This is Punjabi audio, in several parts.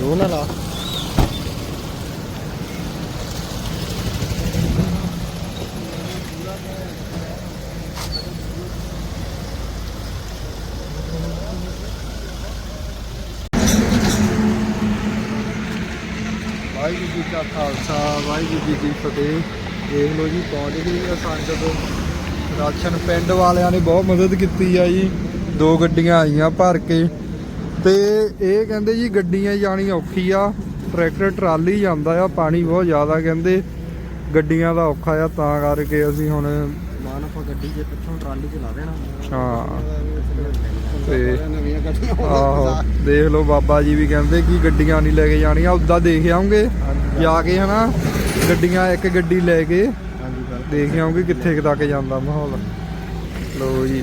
ਰੋ ਨਾ ਲਾ। ਵਾਹਿਗੁਰੂ ਜੀ ਕਾ ਖਾਲਸਾ, ਵਾਹਿਗੁਰੂ ਜੀ ਕੀ ਫਤਿਹ। ਦੇਖ ਲਓ ਜੀ ਪਹੁੰਚ ਗਈ ਆ ਸੰਗਤ। ਰਾਸ਼ਨ ਪਿੰਡ ਵਾਲਿਆਂ ਨੇ ਬਹੁਤ ਮਦਦ ਕੀਤੀ ਆ ਜੀ। ਦੋ ਗੱਡੀਆਂ ਆਈਆਂ ਭਰ ਕੇ। ਤੇ ਇਹ ਕਹਿੰਦੇ ਜੀ ਗੱਡੀਆਂ ਜਾਣੀ ਔਖੀ ਆ ਟਰੈਕਟਰ ਟਰਾਲੀ ਜਾਂਦਾ ਆ ਪਾਣੀ ਬਹੁਤ ਜ਼ਿਆਦਾ ਕਹਿੰਦੇ। ਗੱਡੀਆਂ ਦਾ ਔਖਾ ਆ ਤਾਂ ਕਰਕੇ ਅਸੀਂ ਹੁਣ ਮਾਨ ਆਪਾਂ ਗੱਡੀ ਜੇ ਪਿੱਛੋਂ ਟਰਾਲੀ ਚਲਾ ਦੇਣਾ। ਹਾਂ। ਤੇ ਨਵੀਆਂ ਗੱਡੀਆਂ ਆਹੋ ਦੇਖ ਲਓ ਬਾਬਾ ਜੀ ਵੀ ਕਹਿੰਦੇ ਕਿ ਗੱਡੀਆਂ ਨਹੀਂ ਲੈ ਕੇ ਜਾਣੀਆਂ ਉਦਾਂ ਦੇਖ ਆਉਂਗੇ। ਜਾ ਕੇ ਹਨਾ ਗੱਡੀਆਂ ਇੱਕ ਗੱਡੀ ਲੈ ਕੇ ਦੇਖ ਆਉਂਗੇ ਕਿੱਥੇ ਤੱਕ ਜਾਂਦਾ ਮਾਹੌਲ। ਲੋ ਜੀ।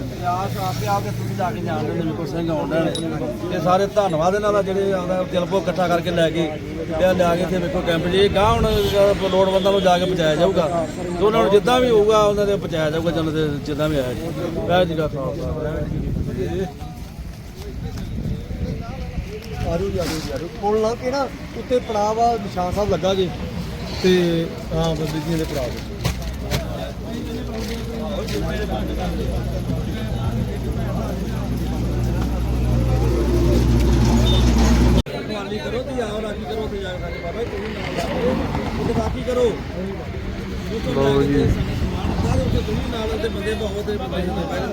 ਆਸ ਆਪੇ ਆਪ ਕੇ ਤੁਸੀਂ ਜਾ ਕੇ ਜਾਣਦੇ ਨੇ, ਬਿਲਕੁਲ ਸਿੰਘ ਆਉਂਦੇ ਨੇ। ਤੇ ਸਾਰੇ ਧੰਨਵਾਦ ਇਹਨਾਂ ਦਾ ਜਿਹੜੇ ਆਪਦਾ ਦਿਲਪੋ ਇਕੱਠਾ ਕਰਕੇ ਲੈ ਕੇ ਤੇ ਲਿਆ ਕੇ ਇੱਥੇ ਵੇਖੋ ਕੈਂਪ ਜੀ ਗਾਂ ਹੁਣ ਲੋੜਵੰਦਾਂ ਨੂੰ ਜਾ ਕੇ ਪਹੁੰਚਾਇਆ ਜਾਊਗਾ। ਤੇ ਉਹਨਾਂ ਨੂੰ ਜਿੱਦਾਂ ਵੀ ਹੋਊਗਾ, ਉਹਨਾਂ ਦੇ ਪਹੁੰਚਾਇਆ ਜਾਊਗਾ ਜਦੋਂ ਤੇ ਜਿੱਦਾਂ ਵੀ ਆਇਆ ਜੀ। ਵਾਹਿਗੁਰੂ ਜੀ ਕਾ ਖਾਲਸਾ, ਵਾਹਿਗੁਰੂ ਜੀ ਕੀ ਆਰੂ ਜੀ ਆਰੂ ਜੀ ਆਰੂ ਪੁਲ ਉੱਤੇ ਪੜਾਅ ਨਿਸ਼ਾਨ ਸਾਹਿਬ ਲੱਗਾ ਜੀ। ਤੇ, ਹਾਂ, ਬੰਦੀ ਜੀ ਦੇ ਪੜਾਅ ਰਖਵਾਲੀ ਕਰੋ ਤੇ ਆਓ ਰਾਖੀ ਕਰੋ ਤੇ ਜਾ ਕੇ ਬਾਬਾ ਤੁਸੀਂ ਨਾਲ ਤੇ ਰਾਖੀ ਕਰੋ। ਲਓ ਜੀ। ਸਾਰੇ ਉੱਤੇ ਤੁਸੀਂ ਨਾਲ ਦੇ ਬੰਦੇ ਬਹੁਤ ਦੇ ਬੰਦੇ ਹੁੰਦੇ ਪਹਿਲਾਂ।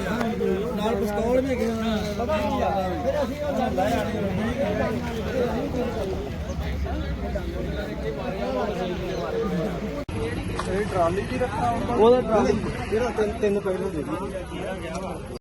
ਨਾਲ ਪਿਸਤੌਲ ਵੀ ਗਿਆ ਪਤਾ ਕੀ ਆ। ਫਿਰ ਅਸੀਂ ਉਹ ਲੈ ਆਣੀ ਇਹ ਟਰਾਲੀ ਕੀ ਰੱਖਣਾ ਹੁੰਦਾ? ਉਹਦਾ ਟਰਾਲੀ ਜਿਹੜਾ ਤਿੰਨ ਤਿੰਨ ਪਹਿਲਾਂ ਦੇ ਦੀ